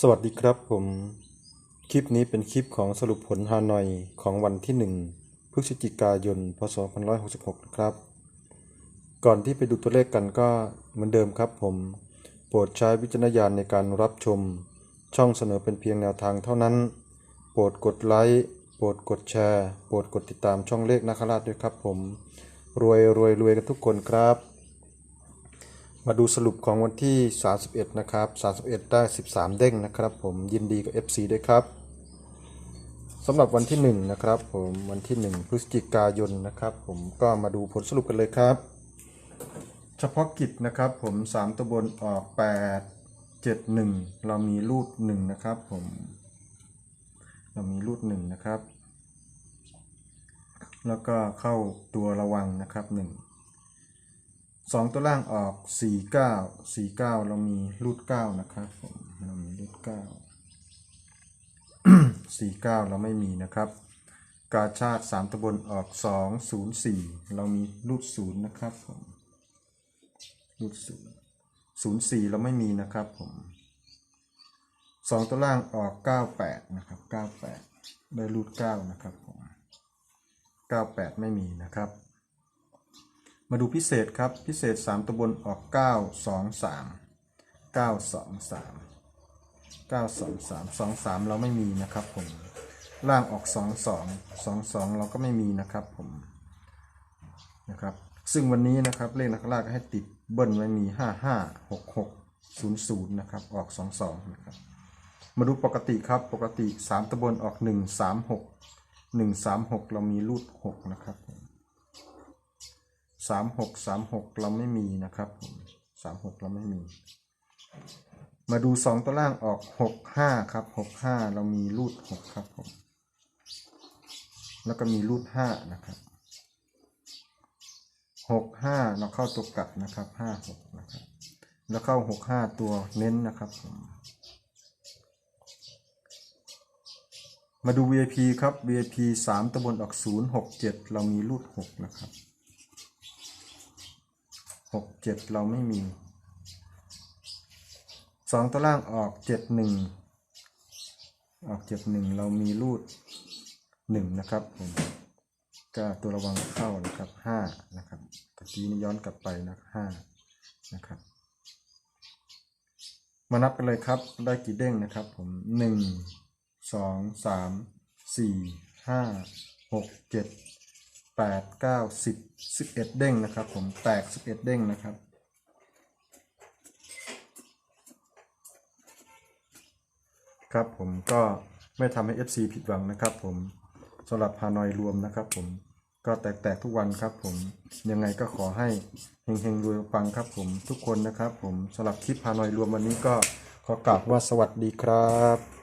สวัสดีครับผม คลิปนี้เป็นคลิปของสรุปผลฮานอยของวันที่ 1 พฤศจิกายน พศ 2566 นะครับ ก่อนที่ไปดูตัวเลขกันก็เหมือนเดิมครับผม โปรดใช้วิจารณญาณในการรับชม ช่องเสนอเป็นเพียงแนวทางเท่านั้น โปรดกดไลค์โปรดกดแชร์ โปรดกดติดตามช่องเลขนาคราชด้วยครับผม รวยรวยรวยกันทุกคนครับ มาดูสรุปของวันที่ 31 นะครับ 31 ได้ 13 เด้งนะครับ ผมยินดีกับ FC ด้วยครับสำหรับวันที่ 1 นะครับผมวันที่ 1 พฤศจิกายนนะครับ ผมก็มาดูผลสรุปกันเลยครับ เฉพาะกิจนะครับผม 3 ตัวบนออก 8 7 1 เรามีรูด 1 นะครับผม เรามีรูด 1 นะครับ แล้วก็เข้าตัวระวังนะครับ 1 สองตัวล่างออกสี่เก้าสี่เก้าเรามีรูดเก้านะครับผมเรามีรูดเก้าสี่เก้าเราไม่มีนะครับ กาชาติสามตัวบนออกสองศูนย์สี่เรามีรูดศูนย์นะครับผมรูดศูนย์ศูนย์สี่เราไม่มีนะครับผมสองตัวล่างออกเก้าแปดนะครับเก้าแปดได้รูดเก้านะครับผมเก้าแปดไม่มีนะครับ มาดูพิเศษครับ พิเศษ 3 ตัวบนออก 9 2 3 9 2 3 9 2 3 2 3 เราไม่มีนะครับผม ล่างออก 2 2 2 2 เราก็ไม่มีนะครับผมนะครับ ซึ่งวันนี้นะครับเลขนักล่าก็ให้ติดเบิ้ลไว้มี 5 5 6 6 0 0 นะครับ ออก 2 2 นะครับ มาดูปกติครับ ปกติ 3ตัวบนออก 1 3 6 1 3 6 เรามีรูด 6 นะครับ สามหกสามหกเราไม่มีนะครับผมสามหกเราไม่มี มาดูสองตัวล่างออกหกห้าครับหกห้าเรามีรูดหกครับผมแล้วก็มีรูดห้านะครับหกห้าเราเข้าตัวกลับนะครับห้าหกนะครับ แล้วเข้าหกห้าตัวเน้นนะครับผมมาดู VIP ครับ VIP สามตัวบนออกศูนย์หกเจ็ดเรามีรูดหกนะครับ หกเจ็ดเราไม่มีสองตัวล่างออกเจ็ดหนึ่งออกเจ็ดหนึ่งเรามีรูดหนึ่งนะครับผมก็ตัวระวังเข้านะครับห้านะครับตะกี้นี้ย้อนกลับไปนะห้านะครับ มานับกันเลยครับได้กี่เด้งนะครับผมหนึ่งสองสามสี่ห้าหกเจ็ด แปดเก้าสิบสิบเอ็ดเด้งนะครับ ผมแตกสิบเอ็ดเด้งนะครับครับผมก็ไม่ทำให้ FC ผิดหวังนะครับ ผมสำหรับฮานอยรวมนะครับ ผมก็แตกๆทุกวันครับ ผมยังไงก็ขอให้เฮงๆรวยปังครับ ผมทุกคนนะครับ ผมสำหรับคลิปฮานอยรวมวันนี้ก็ขอกล่าวว่าสวัสดีครับ